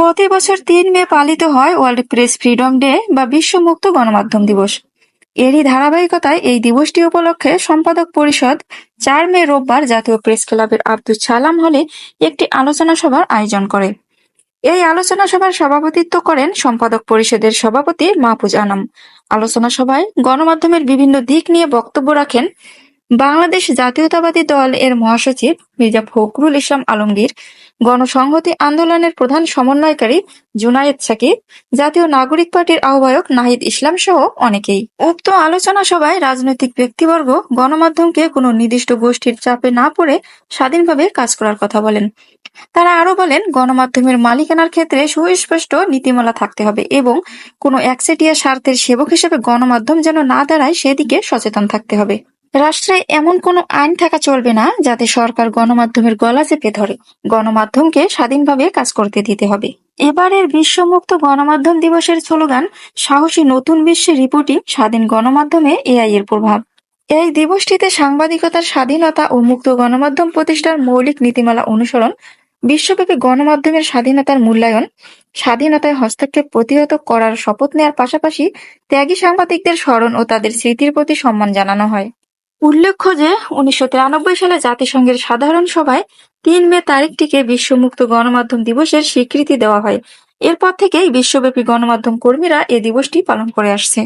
প্রতি বছর তিন মে পালিত হয় ওয়ার্ল্ড প্রেস ফ্রিডম ডে বা বিশ্ব মুক্ত গণমাধ্যম দিবস। এরই ধারাবাহিকতায় এই দিবসটি উপলক্ষে সম্পাদক পরিষদ চার মে রোববার জাতীয় প্রেস ক্লাবের আব্দুল সালাম হলে একটি আলোচনা সভার আয়োজন করে। এই আলোচনা সভার সভাপতিত্ব করেন সম্পাদক পরিষদের সভাপতি মাহফুজ আনাম। আলোচনা সভায় গণমাধ্যমের বিভিন্ন দিক নিয়ে বক্তব্য রাখেন বাংলাদেশ জাতীয়তাবাদী দল এর মহাসচিব মির্জা ফখরুল ইসলাম আলমগীর, গণসংহতি আন্দোলনের প্রধান সমন্বয়কারী জুনায়েদ সাকিব, জাতীয় নাগরিক পার্টির আহ্বায়ক নাহিদ ইসলাম সহ অনেকেই। উক্ত আলোচনা সভায় রাজনৈতিক ব্যক্তিবর্গ গণমাধ্যমকে কোনো নির্দিষ্ট গোষ্ঠীর চাপে না পড়ে স্বাধীনভাবে কাজ করার কথা বলেন। তারা আরও বলেন, গণমাধ্যমের মালিকানার ক্ষেত্রে সুস্পষ্ট নীতিমালা থাকতে হবে এবং কোনো একচেটিয়া স্বার্থের সেবক হিসেবে গণমাধ্যম যেন না দাঁড়ায় সেদিকে সচেতন থাকতে হবে। রাষ্ট্রে এমন কোনো আইন থাকা চলবে না যাতে সরকার গণমাধ্যমের গলা চেপে ধরে। গণমাধ্যমকে স্বাধীনভাবে কাজ করতে দিতে হবে। এবারের বিশ্বমুক্ত গণমাধ্যম দিবসের স্লোগান, সাহসী নতুন বিশ্বে রিপোর্টিং স্বাধীন গণমাধ্যমে এআই এর প্রভাব। এই দিবসটিতে সাংবাদিকতার স্বাধীনতা ও মুক্ত গণমাধ্যম প্রতিষ্ঠার মৌলিক নীতিমালা অনুসরণ, বিশ্বব্যাপী গণমাধ্যমের স্বাধীনতার মূল্যায়ন, স্বাধীনতায় হস্তক্ষেপ প্রতিহত করার শপথ নেওয়ার পাশাপাশি ত্যাগী সাংবাদিকদের স্মরণ ও তাদের স্মৃতির প্রতি সম্মান জানানো হয়। উল্লেখ্য যে উনিশশো তিরানব্বই সালে জাতিসংঘের সাধারণ সভায় তিন মে তারিখটিকে বিশ্বমুক্ত গণমাধ্যম দিবসের স্বীকৃতি দেওয়া হয়। এরপর থেকেই বিশ্বব্যাপী গণমাধ্যম কর্মীরা এ দিবসটি পালন করে আসছে।